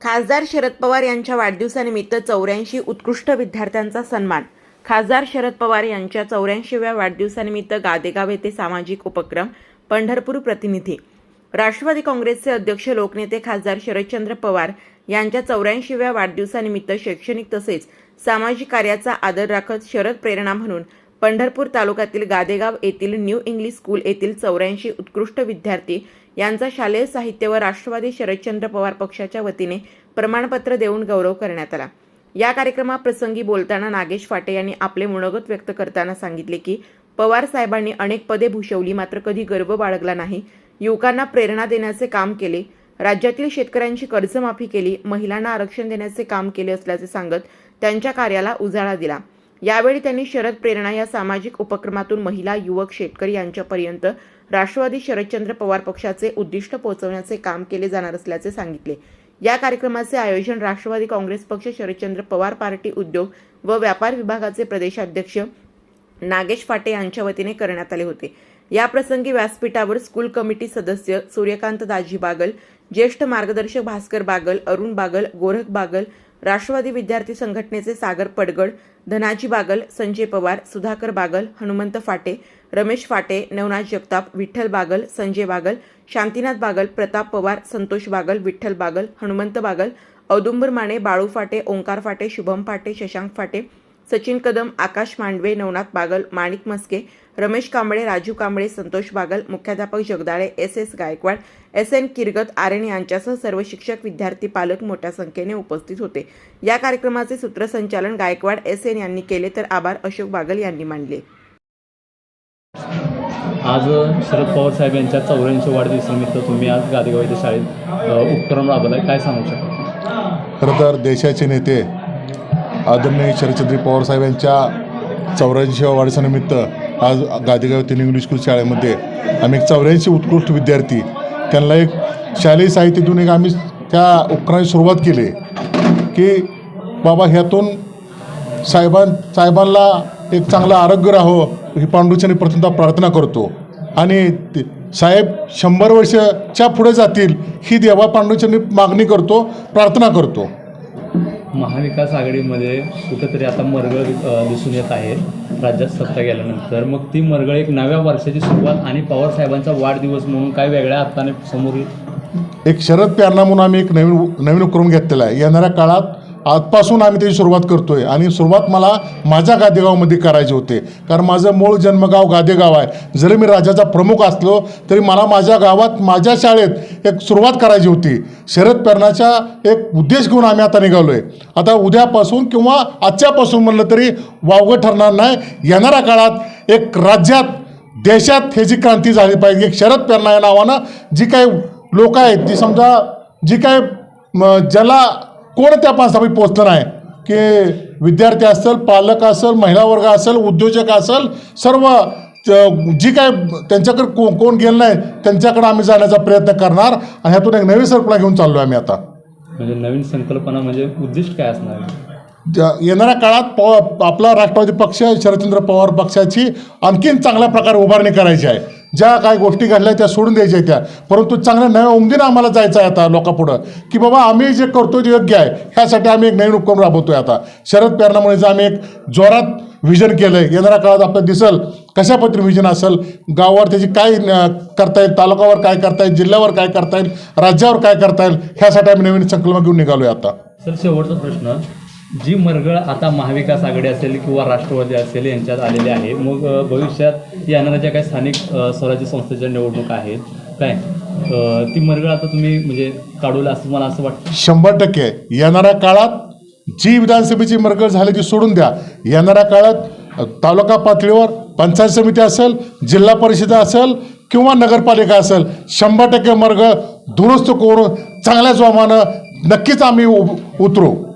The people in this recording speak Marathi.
खासदार शरद पवार यांच्या वाढदिवसानिमित्त चौऱ्याऐंशी उत्कृष्ट विद्यार्थ्यांचा सन्मान. खासदार शरद पवार यांच्या चौऱ्याऐंशीव्या वाढदिवसानिमित्त गादेगाव येथे सामाजिक उपक्रम पंढरपूर प्रतिनिधी. राष्ट्रवादी काँग्रेसचे अध्यक्ष लोकनेते खासदार शरदचंद्र पवार यांच्या चौऱ्याऐंशीव्या वाढदिवसानिमित्त शैक्षणिक तसेच सामाजिक कार्याचा आदर राखत शरद प्रेरणा म्हणून पंढरपूर तालुक्यातील गादेगाव येथील न्यू इंग्लिश स्कूल येथील चौऱ्याऐंशी उत्कृष्ट विद्यार्थी यांचा शालेय साहित्य व राष्ट्रवादी शरदचंद्र पवार पक्षाच्या वतीने प्रमाणपत्र देऊन गौरव करण्यात आला. या कार्यक्रमाप्रसंगी बोलताना नागेश फाटे यांनी आपले मनोगत व्यक्त करताना सांगितले की पवार साहेबांनी अनेक पदे भूषवली मात्र कधी गर्व बाळगला नाही. युवकांना प्रेरणा देण्याचे काम केले. राज्यातील शेतकऱ्यांची कर्जमाफी केली. महिलांना आरक्षण देण्याचे काम केले असल्याचे सांगत त्यांच्या कार्याला उजाळा दिला. यावेळी त्यांनी शरद प्रेरणा या सामाजिक उपक्रमातून महिला युवक शेतकरी यांच्यापर्यंत राष्ट्रवादी शरदचंद्र पवार पक्षाचे उद्दिष्ट पोहोचवण्याचे काम केले जाणार असल्याचे सांगितले. या कार्यक्रमाचे आयोजन राष्ट्रवादी काँग्रेस पक्ष शरदचंद्र पवार पार्टी उद्योग व व्यापार विभागाचे प्रदेशाध्यक्ष नागेश फाटे यांच्या वतीने करण्यात आले होते. या प्रसंगी व्यासपीठावर स्कूल कमिटी सदस्य सूर्यकांत दाजी बागल ज्येष्ठ मार्गदर्शक भास्कर बागल अरुण बागल गोरख बागल राष्ट्रवादी विद्यार्थी संघटनेचे सागर पडगड धनाजी बागल संजय पवार सुधाकर बागल हनुमंत फाटे रमेश फाटे नवनाथ जगताप विठ्ठल बागल संजय बागल शांतीनाथ बागल प्रताप पवार संतोष बागल विठ्ठल बागल हनुमंत बागल औदुंबर माने बाळू फाटे ओंकार फाटे शुभम फाटे शशांक फाटे सचिन कदम आकाश मांडवे नवनाथ बागल माणिक मस्के रमेश कांबळे राजू कांबळे संतोष बागल मुख्याध्यापक Jagdale S S Gaikwad S N Kirgat Aryan यांच्यासह सर्व शिक्षक विद्यार्थी पालक मोठ्या संख्येने उपस्थित होते. या कार्यक्रमाचे सूत्रसंचालन गायकवाड एस एन यांनी केले तर आभार अशोक बागल यांनी मानले. आज शरद पवार साहेब यांच्या चौऱ्याऐंशी वाढदिवसानिमित्त तुम्ही आज गादेगाव येथे शाळेत उपक्रम राबवला काय सांगू शकता? खरं तर देशाचे नेते आदरणीय शरदचंद्र पवार साहेब यांच्या चौऱ्याऐंशीव्या वाढदिवसानिमित्त आज गादेगाव तीन इंग्लिश स्कूल शाळेमध्ये आम्ही चौऱ्याऐंशी उत्कृष्ट विद्यार्थी त्यांना एक शालेय साहित्यातून एक आम्ही त्या उपक्रमाची सुरुवात केली की बाबा ह्यातून साहेबां साहेबांना एक चांगलं आरोग्य राहावं ही पांडुचनी प्रथमतः प्रार्थना करतो. आणि साहेब शंभर वर्षाच्या पुढे जातील ही देवा पांडुचनी मागणी करतो प्रार्थना करतो. महाविकास आघाडीमध्ये कुठंतरी आता मरगळ दिसून येत आहे. राज्यात सत्ता गेल्यानंतर. मग ती मरगळ एक नव्या वर्षाची सुरुवात आणि पवार साहेबांचा वाढदिवस म्हणून काय वेगळ्या अर्थाने समोर येईल? एक शरद प्रेरणा म्हणून आम्ही एक नवीन नवीन उपक्रम घेतलेला आहे. येणाऱ्या काळात आजपासून आम्ही त्याची सुरुवात करतोय. आणि सुरुवात मला माझ्या गादेगावमध्ये करायची होते. कारण माझं मूळ जन्मगाव गादेगाव आहे. जरी मी राज्याचा प्रमुख असलो तरी मला माझ्या गावात माझ्या शाळेत एक सुरुवात करायची होती. शरद प्रेरणाचा एक उद्देश घेऊन आम्ही आता निघालो आहे आता उद्यापासून किंवा आजच्यापासून म्हणलं तरी वावगं ठरणार नाही. येणाऱ्या काळात एक राज्यात देशात ह्याची क्रांती झाली पाहिजे. एक शरद पेरणा या नावानं जी काही लोक आहेत ती समजा जी काय ज्याला कोण त्या पानसापी पोचलं नाही की विद्यार्थी असेल पालक असेल महिला वर्ग असेल उद्योजक असेल सर्व ज- काय त्यांच्याकडे को कोण गेलं नाही त्यांच्याकडे आम्ही जाण्याचा प्रयत्न करणार आणि ह्यातून एक नवी संकल्पना घेऊन चाललो आहे आम्ही आता. म्हणजे नवीन संकल्पना म्हणजे उद्दिष्ट काय असणार? येणाऱ्या काळात प आपला राष्ट्रवादी पक्ष शरदचंद्र पवार पक्षाची आणखीन चांगल्या प्रकारे उभारणी करायची आहे. ज्या काही गोष्टी घडल्या त्या सोडून द्यायच्या आहेत त्या. परंतु चांगल्या नव्या उमदीनं आम्हाला जायचं आहे आता लोकांपुढं. की बाबा आम्ही जे करतो ते योग्य आहे. ह्यासाठी आम्ही एक नवीन उपक्रम राबवतोय आता. शरद प्रेरणामुळे आम्ही एक जोरात व्हिजन केलं आहे येणाऱ्या काळात आपल्याला दिसल. कशा पद्धतीने विजन असेल? गावावर त्याची काय करता येईल? तालुक्यावर काय करता येईल? जिल्ह्यावर काय करता येईल? राज्यावर काय करता येईल? ह्यासाठी आम्ही नवीन संकल्प घेऊन निघालो आहे आता. सर शेवटचा प्रश्न. जी मरगळ आता महाविकास आघाडी असेल किंवा राष्ट्रवादी असेल यांच्यात आलेली आहे. मग भविष्यात येणाऱ्या ज्या काही स्थानिक स्वराज्य संस्थेच्या निवडणुका आहेत. काय? ती मरगळ आता तुम्ही म्हणजे काढवलं असं मला असं वाटतं? शंभर टक्के. येणाऱ्या काळात जी विधानसभेची मरगळ झाली ती सोडून द्या. येणाऱ्या काळात तालुका पातळीवर पंचायत समिती असेल जिल्हा परिषद असेल किंवा नगरपालिका असेल शंभर टक्के मरगळ दुरुस्त करून चांगल्या जोमानं नक्कीच आम्ही उ- उतरू.